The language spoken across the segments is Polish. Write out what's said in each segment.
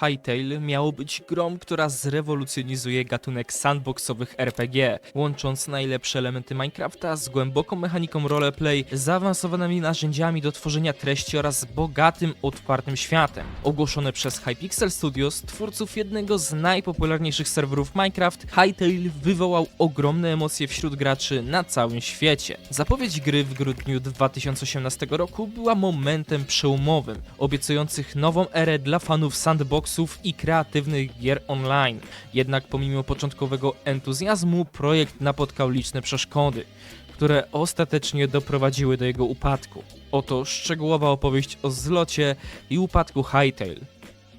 Hytale miało być grą, która zrewolucjonizuje gatunek sandboxowych RPG, łącząc najlepsze elementy Minecrafta z głęboką mechaniką roleplay, zaawansowanymi narzędziami do tworzenia treści oraz bogatym, otwartym światem. Ogłoszone przez Hypixel Studios, twórców jednego z najpopularniejszych serwerów Minecraft, Hytale wywołał ogromne emocje wśród graczy na całym świecie. Zapowiedź gry w grudniu 2018 roku była momentem przełomowym, obiecujących nową erę dla fanów sandboxów i kreatywnych gier online. Jednak pomimo początkowego entuzjazmu, projekt napotkał liczne przeszkody, które ostatecznie doprowadziły do jego upadku. Oto szczegółowa opowieść o zlocie i upadku Hytale.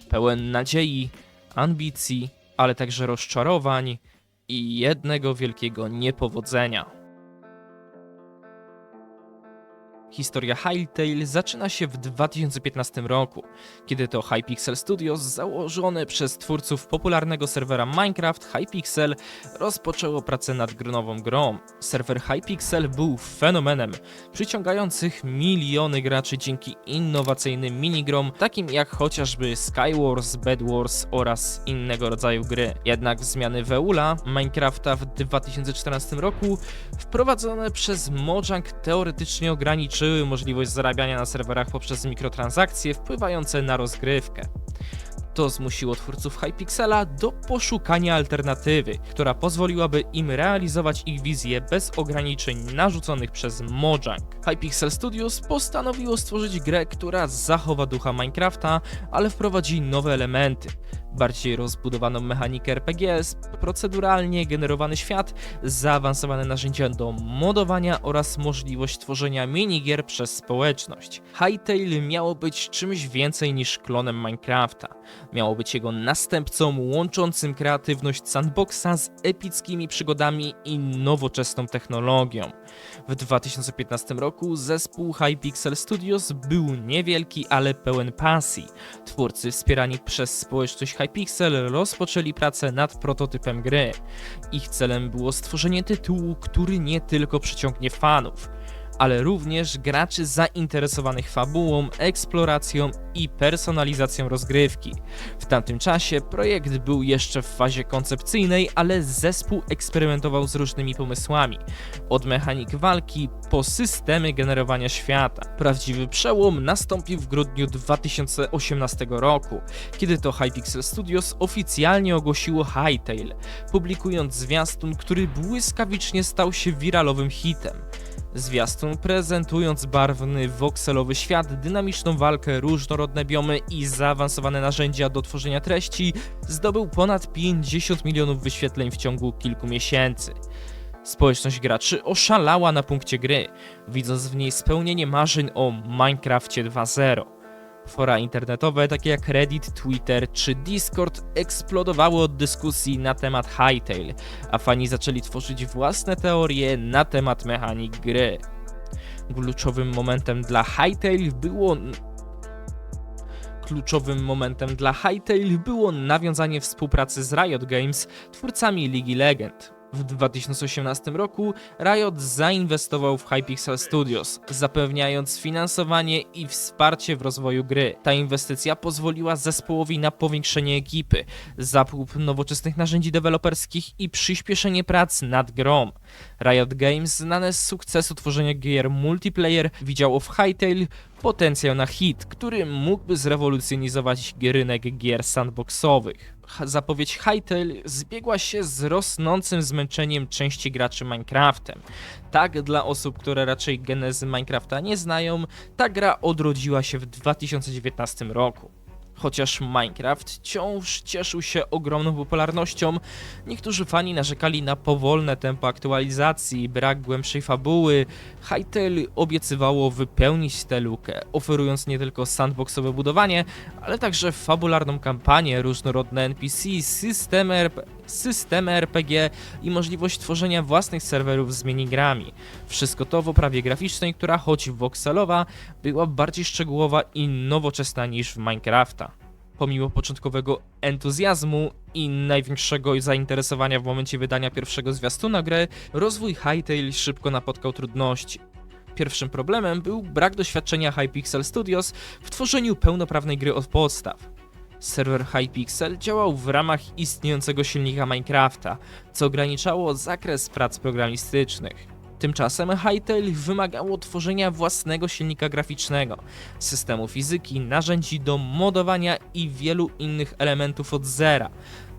Pełen nadziei, ambicji, ale także rozczarowań i jednego wielkiego niepowodzenia. Historia Hytale zaczyna się w 2015 roku, kiedy to Hypixel Studios, założone przez twórców popularnego serwera Minecraft Hypixel, rozpoczęło pracę nad grnową grą. Serwer Hypixel był fenomenem, przyciągających miliony graczy dzięki innowacyjnym minigrom, takim jak chociażby Skywars, Bed Wars oraz innego rodzaju gry. Jednak zmiany Weula Minecrafta w 2014 roku wprowadzone przez Mojang teoretycznie ograniczyły możliwość zarabiania na serwerach poprzez mikrotransakcje wpływające na rozgrywkę. To zmusiło twórców Hypixela do poszukania alternatywy, która pozwoliłaby im realizować ich wizję bez ograniczeń narzuconych przez Mojang. Hypixel Studios postanowiło stworzyć grę, która zachowa ducha Minecrafta, ale wprowadzi nowe elementy. Bardziej rozbudowaną mechanikę RPG, proceduralnie generowany świat, zaawansowane narzędzia do modowania oraz możliwość tworzenia minigier przez społeczność. Hytale miało być czymś więcej niż klonem Minecrafta. Miało być jego następcą łączącym kreatywność sandboxa z epickimi przygodami i nowoczesną technologią. W 2015 roku zespół Hypixel Studios był niewielki, ale pełen pasji. Twórcy wspierani przez społeczność Hypixel rozpoczęli pracę nad prototypem gry. Ich celem było stworzenie tytułu, który nie tylko przyciągnie fanów, ale również graczy zainteresowanych fabułą, eksploracją i personalizacją rozgrywki. W tamtym czasie projekt był jeszcze w fazie koncepcyjnej, ale zespół eksperymentował z różnymi pomysłami. Od mechanik walki po systemy generowania świata. Prawdziwy przełom nastąpił w grudniu 2018 roku, kiedy to Hypixel Studios oficjalnie ogłosiło Hytale, publikując zwiastun, który błyskawicznie stał się wiralowym hitem. Zwiastun prezentując barwny, wokselowy świat, dynamiczną walkę, różnorodne biomy i zaawansowane narzędzia do tworzenia treści zdobył ponad 50 milionów wyświetleń w ciągu kilku miesięcy. Społeczność graczy oszalała na punkcie gry, widząc w niej spełnienie marzeń o Minecrafcie 2.0. Fora internetowe takie jak Reddit, Twitter czy Discord eksplodowały od dyskusji na temat Hytale, a fani zaczęli tworzyć własne teorie na temat mechanik gry. Kluczowym momentem dla Hytale było Kluczowym momentem dla Hytale było nawiązanie współpracy z Riot Games, twórcami Ligi Legend. W 2018 roku Riot zainwestował w Hypixel Studios, zapewniając finansowanie i wsparcie w rozwoju gry. Ta inwestycja pozwoliła zespołowi na powiększenie ekipy, zakup nowoczesnych narzędzi deweloperskich i przyspieszenie prac nad grą. Riot Games, znane z sukcesu tworzenia gier multiplayer, widziało w Hytale potencjał na hit, który mógłby zrewolucjonizować rynek gier sandboxowych. Zapowiedź Hytale zbiegła się z rosnącym zmęczeniem części graczy Minecraftem. Tak dla osób, które raczej genezy Minecrafta nie znają, ta gra odrodziła się w 2019 roku. Chociaż Minecraft wciąż cieszył się ogromną popularnością, niektórzy fani narzekali na powolne tempo aktualizacji, brak głębszej fabuły. Hytale obiecywało wypełnić tę lukę, oferując nie tylko sandboxowe budowanie, ale także fabularną kampanię, różnorodne NPC, systemy, RP, systemy RPG i możliwość tworzenia własnych serwerów z minigrami. Wszystko to w oprawie graficznej, która choć voxelowa, była bardziej szczegółowa i nowoczesna niż w Minecrafta. Pomimo początkowego entuzjazmu i największego zainteresowania w momencie wydania pierwszego zwiastuna gry, rozwój Hytale szybko napotkał trudności. Pierwszym problemem był brak doświadczenia Hypixel Studios w tworzeniu pełnoprawnej gry od podstaw. Serwer Hypixel działał w ramach istniejącego silnika Minecrafta, co ograniczało zakres prac programistycznych. Tymczasem Hytale wymagało tworzenia własnego silnika graficznego, systemu fizyki, narzędzi do modowania i wielu innych elementów od zera.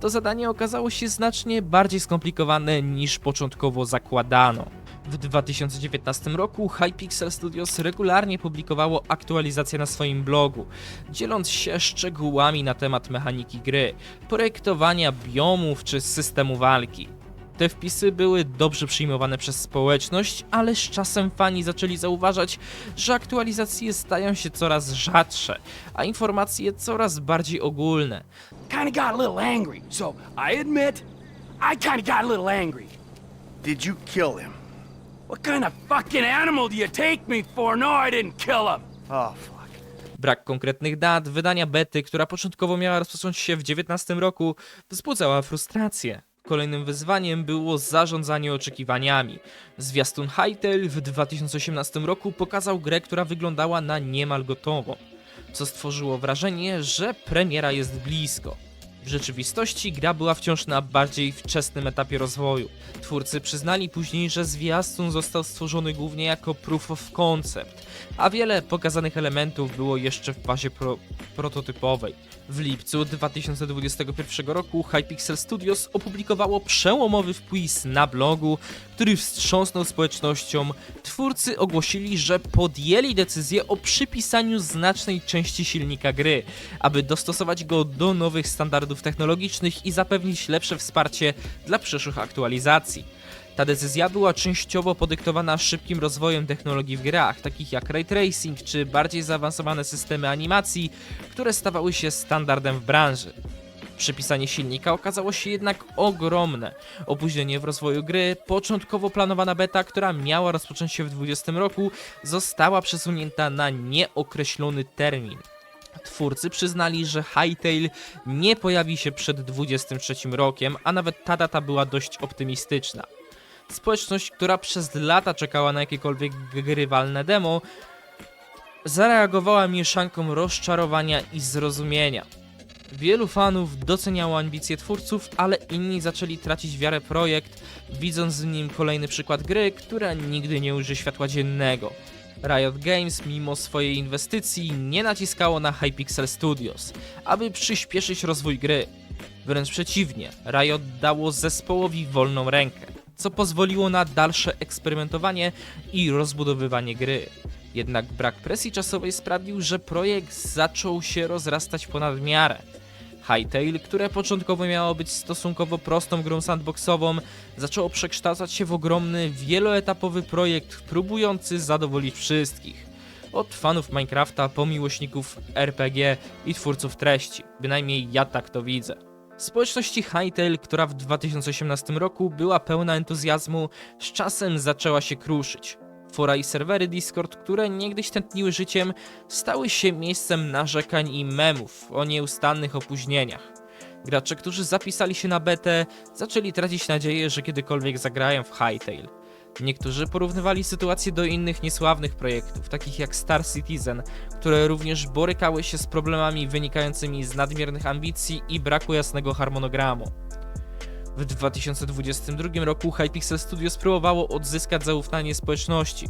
To zadanie okazało się znacznie bardziej skomplikowane niż początkowo zakładano. W 2019 roku Hypixel Studios regularnie publikowało aktualizacje na swoim blogu, dzieląc się szczegółami na temat mechaniki gry, projektowania biomów czy systemu walki. Te wpisy były dobrze przyjmowane przez społeczność, ale z czasem fani zaczęli zauważać, że aktualizacje stają się coraz rzadsze, a informacje coraz bardziej ogólne. Kinda got a little angry, so I admit, I kinda got a little angry. Did you kill him? What kind of fucking animal do you take me for? No, I didn't kill him. Oh, fuck. Brak konkretnych dat, wydania bety, która początkowo miała rozpocząć się w 2019 roku, wzbudzała frustrację. Kolejnym wyzwaniem było zarządzanie oczekiwaniami. Zwiastun Hytale w 2018 roku pokazał grę, która wyglądała na niemal gotową, co stworzyło wrażenie, że premiera jest blisko. W rzeczywistości gra była wciąż na bardziej wczesnym etapie rozwoju. Twórcy przyznali później, że zwiastun został stworzony głównie jako proof of concept, a wiele pokazanych elementów było jeszcze w fazie pro prototypowej. W lipcu 2021 roku Hypixel Studios opublikowało przełomowy wpis na blogu, który wstrząsnął społecznością. Twórcy ogłosili, że podjęli decyzję o przypisaniu znacznej części silnika gry, aby dostosować go do nowych standardów technologicznych i zapewnić lepsze wsparcie dla przyszłych aktualizacji. Ta decyzja była częściowo podyktowana szybkim rozwojem technologii w grach, takich jak ray tracing czy bardziej zaawansowane systemy animacji, które stawały się standardem w branży. Przypisanie silnika okazało się jednak ogromne. Opóźnienie w rozwoju gry, początkowo planowana beta, która miała rozpocząć się w 2020 roku, została przesunięta na nieokreślony termin. Twórcy przyznali, że Hytale nie pojawi się przed 23 rokiem, a nawet ta data była dość optymistyczna. Społeczność, która przez lata czekała na jakiekolwiek grywalne demo, zareagowała mieszanką rozczarowania i zrozumienia. Wielu fanów doceniało ambicje twórców, ale inni zaczęli tracić wiarę projekt, widząc w nim kolejny przykład gry, która nigdy nie ujrzy światła dziennego. Riot Games, mimo swojej inwestycji, nie naciskało na Hypixel Studios, aby przyspieszyć rozwój gry. Wręcz przeciwnie, Riot dało zespołowi wolną rękę, co pozwoliło na dalsze eksperymentowanie i rozbudowywanie gry. Jednak brak presji czasowej sprawił, że projekt zaczął się rozrastać ponad miarę. Hytale, które początkowo miało być stosunkowo prostą grą sandboxową, zaczęło przekształcać się w ogromny, wieloetapowy projekt, próbujący zadowolić wszystkich. Od fanów Minecrafta po miłośników RPG i twórców treści. Bynajmniej ja tak to widzę. Społeczności Hytale, która w 2018 roku była pełna entuzjazmu, z czasem zaczęła się kruszyć. Fora i serwery Discord, które niegdyś tętniły życiem, stały się miejscem narzekań i memów o nieustannych opóźnieniach. Gracze, którzy zapisali się na betę, zaczęli tracić nadzieję, że kiedykolwiek zagrają w Hytale. Niektórzy porównywali sytuację do innych niesławnych projektów, takich jak Star Citizen, które również borykały się z problemami wynikającymi z nadmiernych ambicji i braku jasnego harmonogramu. W 2022 roku Hypixel Studios próbowało odzyskać zaufanie społeczności,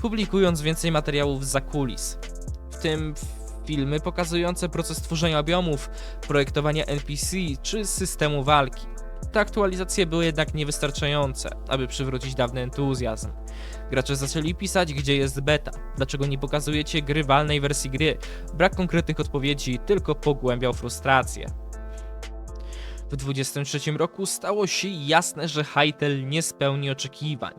publikując więcej materiałów za kulis. W tym filmy pokazujące proces tworzenia biomów, projektowania NPC czy systemu walki. Te aktualizacje były jednak niewystarczające, aby przywrócić dawny entuzjazm. Gracze zaczęli pisać, gdzie jest beta, dlaczego nie pokazujecie grywalnej wersji gry. Brak konkretnych odpowiedzi tylko pogłębiał frustrację. W 2023 roku stało się jasne, że Hytale nie spełni oczekiwań.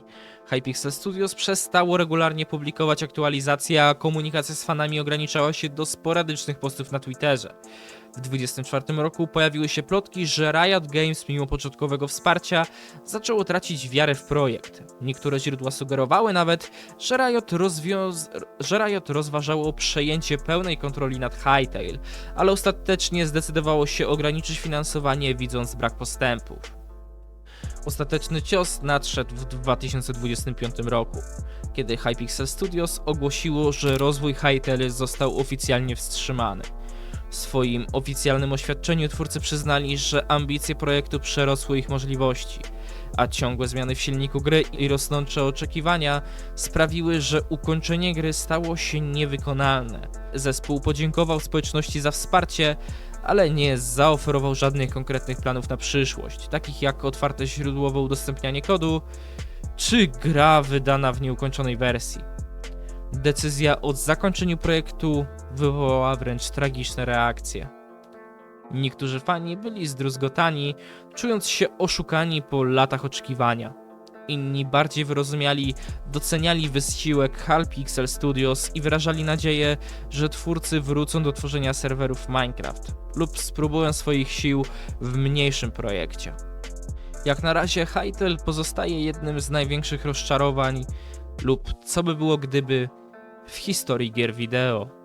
Hypixel Studios przestało regularnie publikować aktualizacje, a komunikacja z fanami ograniczała się do sporadycznych postów na Twitterze. W 2024 roku pojawiły się plotki, że Riot Games, mimo początkowego wsparcia, zaczęło tracić wiarę w projekt. Niektóre źródła sugerowały nawet, że Riot, że Riot rozważało przejęcie pełnej kontroli nad Hytale, ale ostatecznie zdecydowało się ograniczyć finansowanie, widząc brak postępów. Ostateczny cios nadszedł w 2025 roku, kiedy Hypixel Studios ogłosiło, że rozwój Hytale został oficjalnie wstrzymany. W swoim oficjalnym oświadczeniu twórcy przyznali, że ambicje projektu przerosły ich możliwości, a ciągłe zmiany w silniku gry i rosnące oczekiwania sprawiły, że ukończenie gry stało się niewykonalne. Zespół podziękował społeczności za wsparcie, ale nie zaoferował żadnych konkretnych planów na przyszłość, takich jak otwarte źródłowe udostępnianie kodu, czy gra wydana w nieukończonej wersji. Decyzja o zakończeniu projektu wywołała wręcz tragiczne reakcje. Niektórzy fani byli zdruzgotani, czując się oszukani po latach oczekiwania. Inni bardziej wyrozumiali doceniali wysiłek Halpixel Studios i wyrażali nadzieję, że twórcy wrócą do tworzenia serwerów Minecraft lub spróbują swoich sił w mniejszym projekcie. Jak na razie Hytale pozostaje jednym z największych rozczarowań lub co by było gdyby w historii gier wideo.